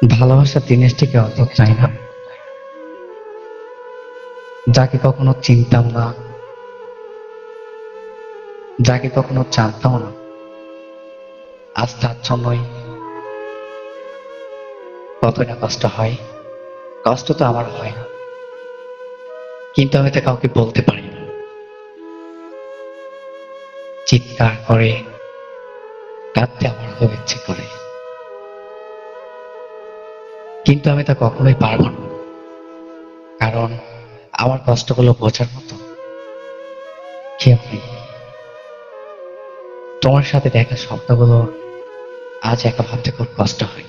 ভালোবাসার জিনিসটিকে অত চাই না। যাকে কখনো চিনতাম না, যাকে কখনো জানতাম না, আজ তার জন্যই কতটা কষ্ট হয়, কষ্ট তো আমার হয় না। কিন্তু আমি তো কাউকে বলতে পারি না। চিৎকার করে কাঁদতে আমার ইচ্ছে করে। কিন্তু আমি তা কখনোই পারব না। কারণ আমার কষ্টগুলো বোঝার মতো তোমার সাথে দেখা স্বপ্নগুলো আজ একা ভাবতে খুব কষ্ট হয়।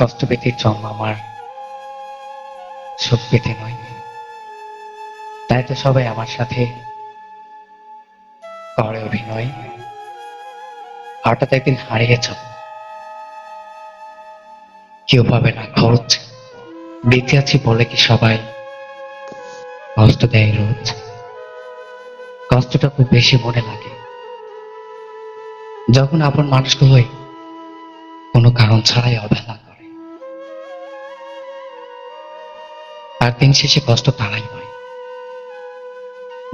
কষ্ট পেতে জন্ম আমার সুখ পেতে নয়। তাই তো সবাই আমার সাথে করে অভিনয় হঠাৎ একদিন হারিয়েছ কেউ পাবে না খরচ। বেঁচে আছি বলে কি সবাই? কষ্ট দেয় রোজ। কষ্টটা খুব বেশি মনে লাগে। যখন আপন মানুষগুলোই কোনো কারণ ছাড়াই অবহেলা করে। আর দিন শেষে কষ্ট তারাই হয়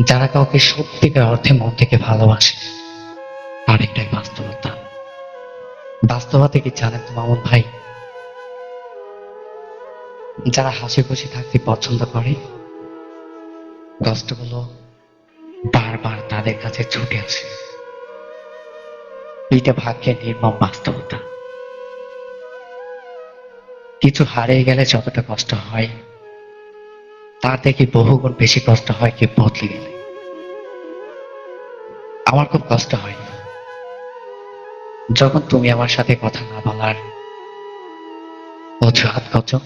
যারা কাউকে সত্যিকার অর্থে মন থেকে ভালোবাসে, তার একটাই বাস্তবতা। বাস্তবতা কি জানেন তো মামুন ভাই? যারা হাসি খুশি থাকতে পছন্দ করে কষ্টগুলো বারবার তাদের কাছে ছুটে আসে। এটা ভাগ্যের নির্মম বাস্তবতা। কিছু হারিয়ে গেলে যতটা কষ্ট হয়, তার থেকে বহুগুণ বেশি কষ্ট হয় কি বদলে গেলে। আমার খুব কষ্ট হয়। যখন তুমি আমার সাথে কথা না বলার অজুহাত কত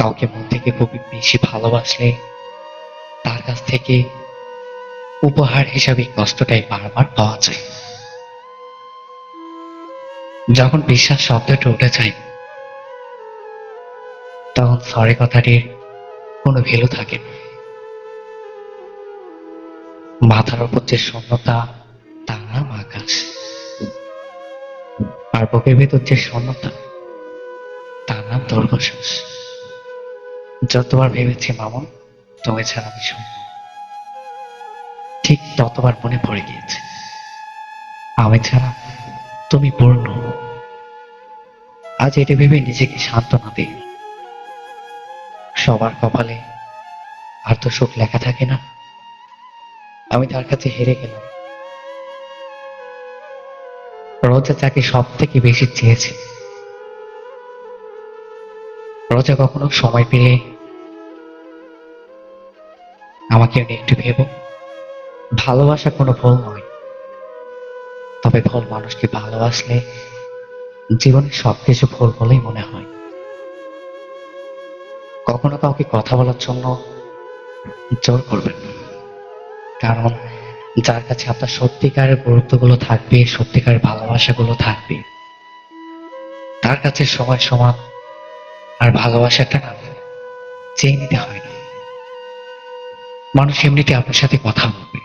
কাউকে মন থেকে খুব বেশি ভালোবাসলে তার কাছ থেকে উপহার হিসাবে কষ্টটাই বারবার পাওয়া যায়। যখন বিশ্বাস শব্দটা উঠে যায়, তখন সরে কথাটির কোনো ভ্যালু থাকে না। মাথার উপর যে শূন্যতা তার নাম আকাশ। আর বুকের ভেতর যে শূন্যতা তার নাম দীর্ঘশ্বাস যতবার ভেবেছি মামন তুমি ছাড়া আমি শূন্য ঠিক ততবার মনে পড়ে গিয়েছে। আমি ছাড়া তুমি পূর্ণ। আজ এটা ভেবে নিজেকে সান্ত্বনা দিই। সবার কপালে আর তো সুখ লেখা থাকে না। আমি তার কাছে হেরে গেলাম। রোজা তাকে সব থেকে বেশি চেয়েছে। রোজা কখনো সময় পেলে আমাকে একটু ভেবো। ভালোবাসা কোনো ভুল নয়। তবে ভুল মানুষকে ভালোবাসলে জীবনে সবকিছু ভুল বলেই মনে হয়। কখনো কাউকে কথা বলার জন্য জোর করবেন কারণ যার কাছে আপনার সত্যিকারের গুরুত্বগুলো থাকবে সত্যিকারের ভালোবাসাগুলো থাকবে, তার কাছে সময় সমান আর ভালোবাসাটা চেয়ে নিতে হয় না। মানুষ এমনিতে আপনার সাথে কথা বলবে।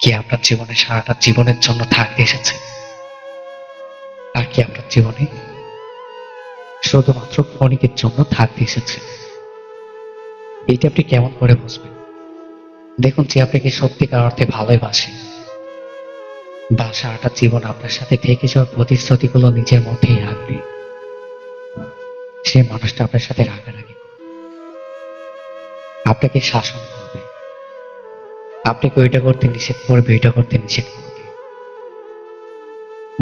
কি আপনার জীবনে সারাটা জীবনের জন্য থাকতে এসেছে? আর কি আপনার জীবনে শুধুমাত্র ক্ষণিকের জন্য থাকতে এসেছে? এইটা আপনি কেমন করে বুঝবেন? দেখুন, যে আপনাকে সত্যিকার অর্থে ভালোই বাসে বা সারাটা জীবন আপনার সাথে থেকে যাওয়ার প্রতিশ্রুতিগুলো নিজের মধ্যেই রাখবে। সে মানুষটা আপনার সাথে রাগারাগি করবে। আপনাকে শাসন করবে। আপনাকে ওইটা করতে নিষেধ করবে, ওইটা করতে নিষেধ করবে।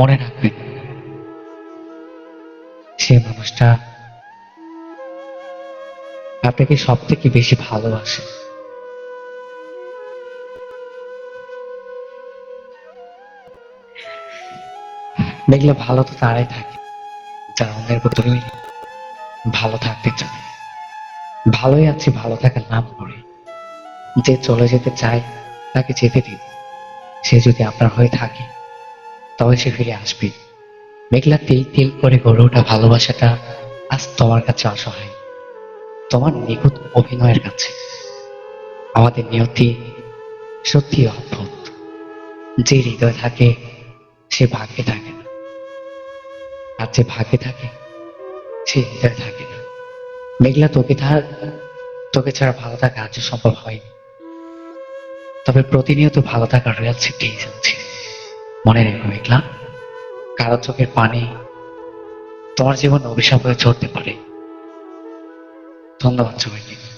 মনে রাখবেন, সে মানুষটা আপনাকে সব থেকে বেশি ভালোবাসে। দেখলে ভালো তো তারাই থাকে, যারা অন্যের বদলে ভালো থাকতে চায়। ভালোই আছি, ভালো থাকার নাম করে। যে চলে যেতে চায়, তাকে যেতে দিন। সে যদি আপনার হয়ে থাকে, তবে সে ফিরে আসবে। মেঘলা তিল তিল করে গড়ে ওঠা ভালোবাসাটা আজ তোমার কাছে অসহায়। তোমার নিখুঁত অভিনয়ের কাছে। আমাদের নিয়তি সত্যি অদ্ভুত। যে হৃদয় থাকে, সে ভাগ্যে থাকে না। আর যে ভাগ্যে থাকে, সে হৃদয় থাকে না। মেঘলা তোকে তার তোকে ছাড়া ভালো থাকা আজ সম্ভব হয়নি। তবে প্রতিনিয়ত ভালো থাকার রিয়াল ছিটকেই যাচ্ছে। মনে রেখো মেঘলা, কারও চোখের পানি তোমার জীবন অভিশাপ হয়ে চড়তে পারে। ধন্যবাদ সবাইকে।